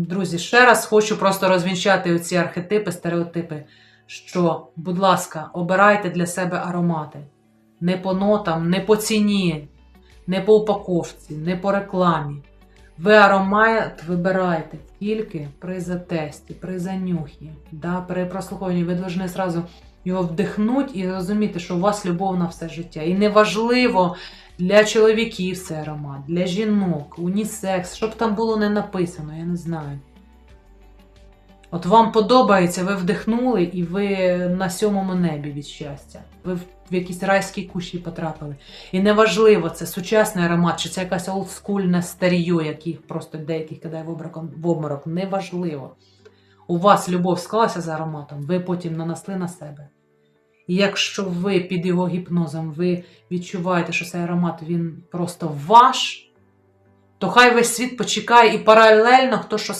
Друзі, ще раз хочу просто розвінчати оці архетипи, стереотипи, що, будь ласка, обирайте для себе аромати. Не по нотам, не по ціні, не по упаковці, не по рекламі. Ви аромат вибирайте тільки при затесті, при занюхі, да, при прослуховуванні. Ви повинні зразу його вдихнути і розуміти, що у вас любов на все життя. І неважливо для чоловіків це аромат, для жінок, унісекс, щоб там було не написано, я не знаю. От вам подобається, ви вдихнули і ви на сьомому небі від щастя. Ви в якісь райські кущі потрапили. І неважливо, це сучасний аромат, чи це якась олдскульне старію, яких просто деяких кидає в обморок. Неважливо. У вас любов склалася з ароматом, ви потім нанесли на себе. І якщо ви під його гіпнозом ви відчуваєте, що цей аромат він просто ваш, то хай весь світ почекає і паралельно хто що